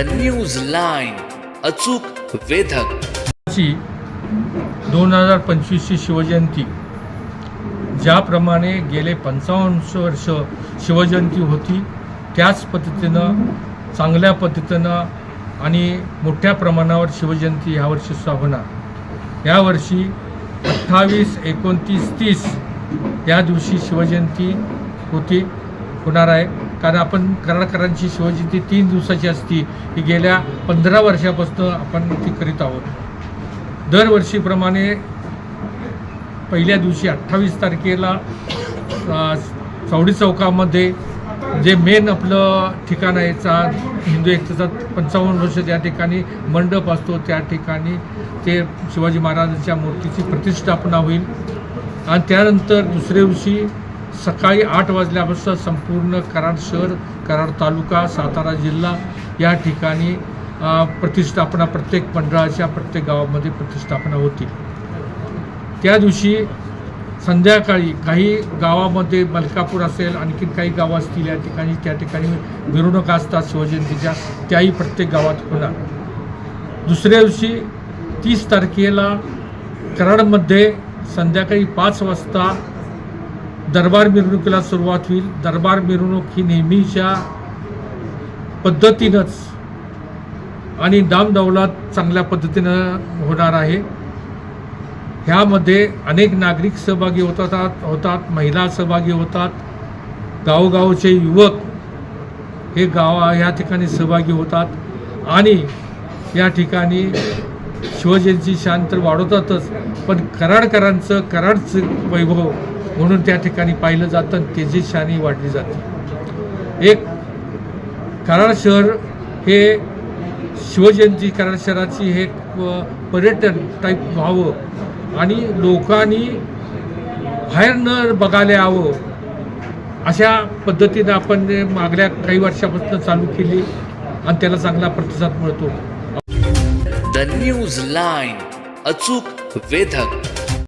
The news line अचूक वेधक. दोन हजार पंचवीसची शिवजयंती ज्याप्रमाणे गेले पंचावन्न वर्ष शिवजयंती होती त्याच पद्धतीनं चांगल्या पद्धतीनं आणि मोठ्या प्रमाणावर शिवजयंती ह्यावर्षी होणार. यावर्षी अठ्ठावीस एकोणतीस तीस या दिवशी शिवजयंती होती होणार आहे. कारण आपण कराडकरांची शिवजयंती तीन दिवसाची असती ही गेल्या पंधरा वर्षापासून आपण ती करीत आहोत. दरवर्षीप्रमाणे पहिल्या दिवशी अठ्ठावीस तारखेला चौडी चौकामध्ये जे मेन आपलं ठिकाण आहे चा हिंदू एकतेचा पंचावन्न वर्ष त्या ठिकाणी मंडप असतो त्या ठिकाणी ते शिवाजी महाराजांच्या मूर्तीची प्रतिष्ठापना होईल. आणि त्यानंतर दुसऱ्या दिवशी सकाळी आठ वाजल्यापासून संपूर्ण कराड शहर कराड तालुका सातारा जिल्हा या ठिकाणी प्रतिष्ठापना प्रत्येक मंडळाच्या प्रत्येक गावामध्ये प्रतिष्ठापना होतील त्या दिवशी संध्याकाळी काही गावामध्ये मलकापूर असेल आणखी काही गावं असतील या ठिकाणी त्या ठिकाणी मिरवणुका असतात शिवजयंतीच्या त्याही प्रत्येक गावात होणार. दुसऱ्या दिवशी तीस तारखेला कराडमध्ये संध्याकाळी पाच वाजता दरबार मिरवणुकीला सुरुवात होईल. दरबार मिरवणूक ही नेहमीच्या पद्धतीनंच आणि दामदौलात चांगल्या पद्धतीनं होणार आहे. ह्यामध्ये अनेक नागरिक सहभागी होतात होतात महिला सहभागी होतात. गावोगावचे युवक हे गाव या ठिकाणी सहभागी होतात आणि या ठिकाणी शिवजयंती शान तर वाढवतातच पण कराडकरांचं कराडचं वैभव म्हणून त्या ठिकाणी पाहिलं जातं आणि त्याची शानी वाढली जाते. एक कराड शहर हे शिवजयंती कराड शहराची हे पर्यटन टाईप व्हावं आणि लोकांनी बाहेर न बघायला यावं अशा पद्धतीनं आपण मागल्या काही वर्षापासून चालू केली आणि त्याला चांगला प्रतिसाद मिळतो. द न्यूज लाईन अचूक वेधक.